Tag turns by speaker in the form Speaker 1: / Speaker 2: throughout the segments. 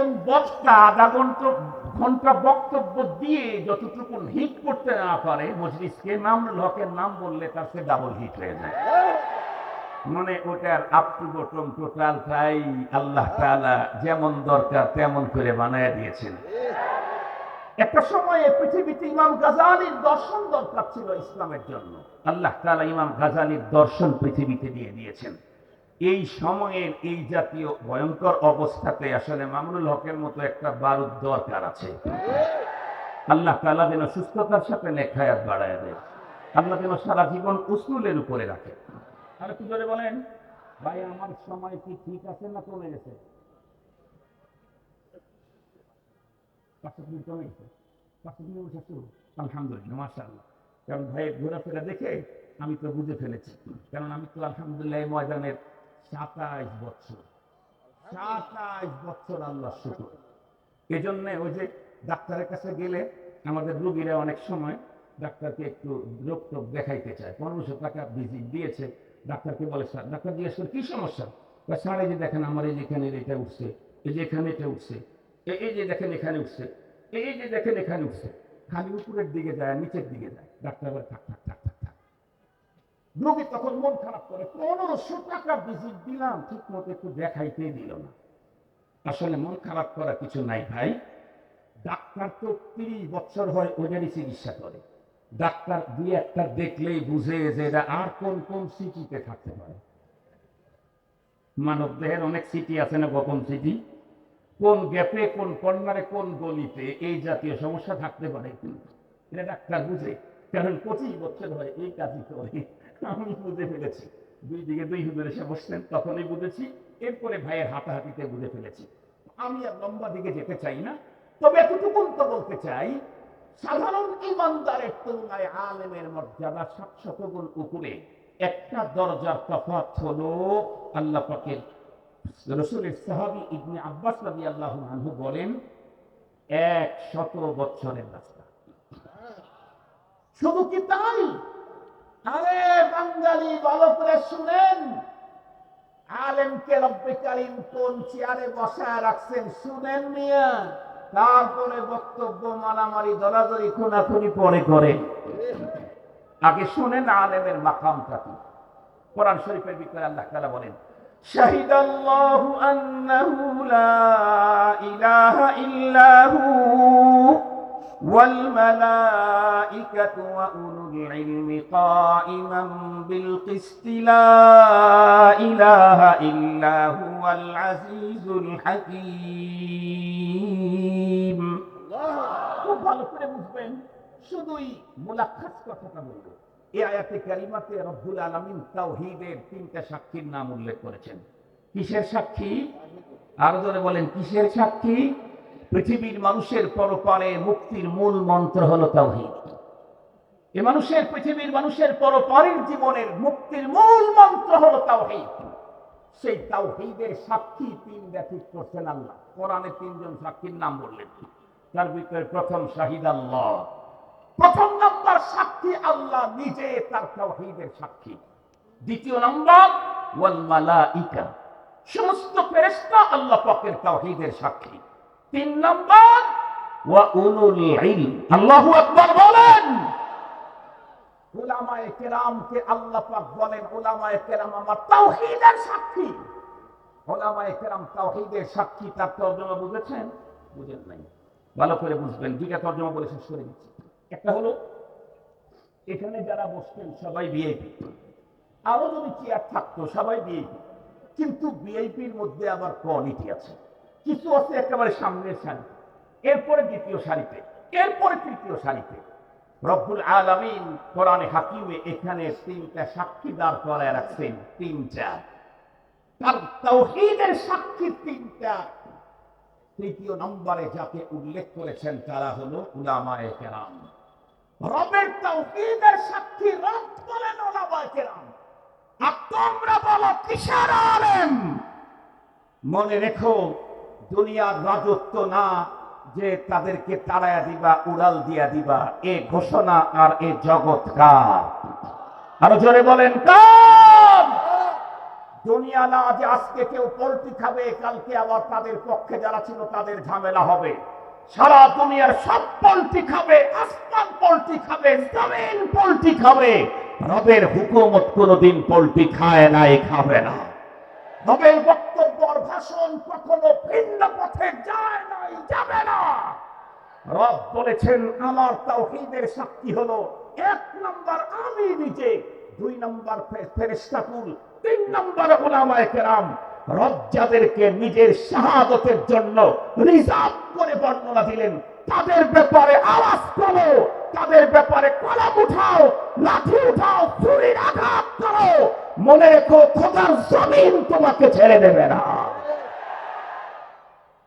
Speaker 1: একজন বক্তা আধা ঘণ্টা ঘণ্টা বক্তব্য দিয়ে যতটুকু হিট করতে না পারে, মজলিসকে মামুল হকের নাম বললে তার সে ডাবল হিট হয়ে যায়। মানে ওটার আপ টু বটম টোটালটাই আল্লাহ তাআলা যেমন দরকার তেমন করে বানায় দিয়েছেন। একটা সময়ে পৃথিবীতে ইমাম গাজালির দর্শন দরকার ছিল ইসলামের জন্য। আল্লাহ তাআলা ইমাম গাজালির দর্শন পৃথিবীতে দিয়ে দিয়েছেন। এই সময়ের এই জাতীয় ভয়ঙ্কর অবস্থাতে আসলে মামুনুল হকের মতো একটা বারুদ দরকার আছে। আল্লাহ তাআলা যেন সুস্থতার সাথে নেখায়াত বাড়ায় দেয়। আল্লাহ যেন সারা জীবন উসুলের উপরে রাখে। আর একটু জোরে বলেন, ভাই, আমার সময় কি ঠিক আছে না কমে গেছে? আলহামদুলিল্লাহ কারণ ভাইয়ের ঘোরাফেরা দেখে আমি তো বুঝে ফেলেছি। কারণ আমি তো আলহামদুলিল্লাহ ময়দানের সাতাইশ বছর। সাতাইশ বছর আল্লাহ শুকুর। এজন্য ওই যে ডাক্তারের কাছে গেলে আমাদের রুগীরা অনেক সময় ডাক্তারকে একটু রোগ টোগ দেখাইতে চায়। পনেরোশো টাকা ভিজিট দিয়েছে। ডাক্তারকে বলে, স্যার, ডাক্তার জিজ্ঞেস করে কি সমস্যা? বা স্যার, এই যে দেখেন, আমার এই যে এখানে এটা উঠছে, এই যে এখানে এটা উঠছে এই যে দেখেন, এখানে উঠছে এই যে দেখেন, এখানে উঠছে। খালি উপরের দিকে যায় নিচের দিকে যায়। ডাক্তার বলে থাক থাক থাক। রোগী তখন মন খারাপ করে, পনেরোশো টাকা ভিজিট দিলাম ঠিক মতো একটু দেখাইতেই দিল না। আসলে মন খারাপ করা কিছু নাই ভাই। ডাক্তার তো তিরিশ বছর হয় ওইটারই চিকিৎসা করে। ডাক্তার দুই একটা দেখলেই বুঝে যে এরা আর কোন কোন সিটিতে থাকতে পারে। মানব দেহের অনেক সিটি আছে না গোপন সিটি? কোন গ্যাপে, কোন কর্নারে, কোন গলিতে এই জাতীয় সমস্যা থাকতে পারে কিন্তু। এটা ডাক্তার বুঝে, কারণ পঁচিশ বছর হয় এই কাজই করে। আমি বুঝে ফেলেছি। দুই দিকে দুই হুজুর এসে বসলেন, তখনই বুঝেছি, এরপরে ভাইয়ের হাতাহাতিতে বুঝে ফেলেছি। আমি আর লম্বা দিকে যেতে চাই না, তবে এতটুকুন তো বলতে চাই, সাধারণ ইমানদারের তুলনায় আলেমের মর্যাদা সাতশত গুণ উপরে। একটা দরজার তফাৎ হলো আল্লাহ পাকের রসুলের সাহাবি ইবনে আব্বাস রাদি আল্লাহ আনহু বলেন, এক শত বছরের রাস্তা। শুধু কি তাই? আরে বাঙালি ভালো করে শুনেন আলেমকে রব্বে কারিম কোন চেয়ারে বসায় রাখছেন শুনেন মিয়া তারপরে বক্তব্য মারামারি দরাদরি খুনাখুনি পরে করে আগে শুনেন আলেমের মাকামটা কি কোরআন শরীফের ভিতরে আল্লাহ তাআলা বলেন شهد الله أنه لا إله إلا هو والملائكة وأولو العلم قائما بالقسط لا إله إلا هو العزيز الحكيم খুব ভালো করে বুঝবেন শুধুই মুলাক্ষাস কথাটা বলবো এই আয়াতে কারিমাতে রব্বুল আলমিন তাওহীদের তিনটা সাক্ষীর নাম উল্লেখ করেছেন কিসের সাক্ষী আরো ধরে বলেন কিসের সাক্ষী পৃথিবীর মানুষের পরপারে মুক্তির মূল মন্ত্র হলো তাওহীদ। এ মানুষের পৃথিবীর মানুষের পরপারের জীবনের মুক্তির মূল মন্ত্র হলো তাওহীদ। সেই তাওহীদের সাক্ষী তিন ঠিক করছেন আল্লাহ। কোরআনে তিনজন সাক্ষীর নাম বললেন। তার ভিতরে প্রথম শাহিদ আল্লাহ। প্রথম নম্বর সাক্ষী আল্লাহ নিজে তার তাওহীদের সাক্ষী। দ্বিতীয় নম্বর, ওয়াল মালাইকা। সমস্ত ফেরেশতা আল্লাহ পাকের তাওহীদের সাক্ষী। তিন নম্বর আল্লাহু আকবার বলেন। কেরামকে আল্লাহ পাক বলেন কেরাম আমার তাওহীদের সাক্ষী। ওলামায়ে কেরাম তাওহীদের সাক্ষী তার তর্জমা বুঝেছেন? বুঝেন নাই। ভালো করে বুঝবেন দুইটা তর্জমা বলে শেষ করে দিচ্ছি। একটা হলো এখানে যারা বসছেন সবাই ভিআইপি আরও যদি চেয়ার থাকতো সবাই ভিআইপি কিন্তু ভিআইপির মধ্যে আবার কোয়ালিটি আছে। কিছু আছে একেবারে সামনের সারি এরপরে দ্বিতীয় সারিতে এরপরে তৃতীয় সারিতে রব্বুল আলামিন কোরআনে হাকিমে এখানে তিনটা সাক্ষী দাঁড় করায় রাখছেন, তিনটা। তার তৌহিদের সাক্ষী তিনটা। তৃতীয় নম্বরে যাকে উল্লেখ করেছেন তারা হলো উলামায়ে কেরাম। রবের তৌহিদের সাক্ষী রব বলেন উলামায়ে কেরাম। আর তোমরা বলো কিসের আলেম? মনে রেখো দুনিয়ার রাজত্ব না, যে তাদেরকে তাড়ায়া দিবা, উড়াল দিয়া দিবা, এ ঘোষণা আর এ জগৎ কার? আরও জোরে বলেন, কার? দুনিয়া না, যে আজকে কেউ পোল্ট্রি খাবে, কালকে আবার তাদের পক্ষে যারা ছিল তাদের ঝামেলা হবে। সারা দুনিয়ার সব পোল্ট্রি খাবে, আসমান পোল্ট্রি খাবে, জমিন পোল্ট্রি খাবে। রবের হুকুমত কোনোদিন পোল্ট্রি খায় নাই, খাবে না। রবের বক্তব্য ভাষণ কখনো ভিন্ন পথে যায় নাই, যাবে না। রব বলেছেন, আমার তাওহীদের সাক্ষী হলো এক নম্বর আমি নিজে, দুই নম্বর ফেরেশতাকুল, তিন নম্বর ওলামায়ে কেরাম। রব যাদেরকে নিজের শাহাদতের জন্য রিজার্ভ করে বর্ণনা দিলেন, তাদের ব্যাপারে আওয়াজ করো, তাদের ব্যাপারে কলম উঠাও, লাঠি উঠাও, ছুরির আঘাত করো। মনে রেখো, খোদার জমিন তোমাকে ছেড়ে দেবে না।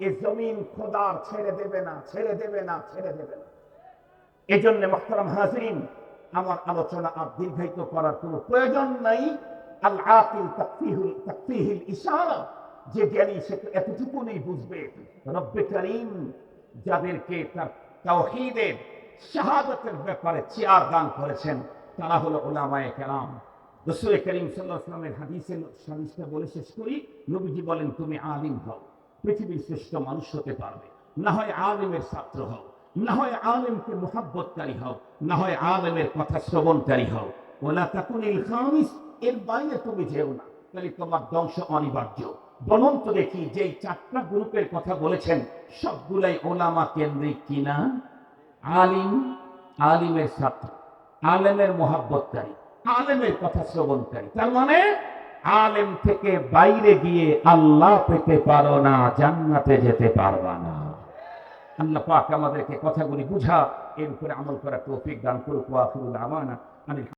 Speaker 1: এ জমিন খোদার ছেড়ে দেবে না, ছেড়ে দেবে না, ছেড়ে দেবে না। এই জন্য হাজরিন, আমার আলোচনা আর দীর্ঘায়িত করার কোনো প্রয়োজন নাই। আল তাকফিহুল, তাকফিহিল ইশারা। যে জ্ঞানী সে তো এতটুকুনই বুঝবে। রব্বে করিম যাদেরকে তার তাওহীদের, শাহাদতের ব্যাপারে চেয়ার দান করেছেন, তারা হলো ওলামায়ে কেরাম। রসুল করিম বলে শেষ করি। নবীজি বলেন, তুমি আলিম হও, পৃথিবীর শ্রেষ্ঠ মানুষ হতে পারবে। না হয় আলেমের ছাত্র হও, না হয় মোহাব্বতকারী হও, না হয় কথা শ্রবণকারী হও। ওলা খামিস, এর বাইরে তুমি যেও না। তাহলে তোমার ধ্বংস অনিবার্য। বলুন তো দেখি, যেই চারটা গ্রুপের কথা বলেছেন, সবগুলাই ওলামা কেন্দ্রিক কিনা? আলিম, আলিমের ছাত্র, আলেমের মোহাব্বতকারী। আলেমের কথা শ্রবণকারী তার মানে আলেম থেকে বাইরে গিয়ে আল্লাহ পেতে পারো না, জান্নাতে যেতে পারবা না। আল্লাহ পাক আমাদেরকে কথাগুলি বুঝা, এর উপরে আমল করা তৌফিক দান করুক, ওয়া আমানা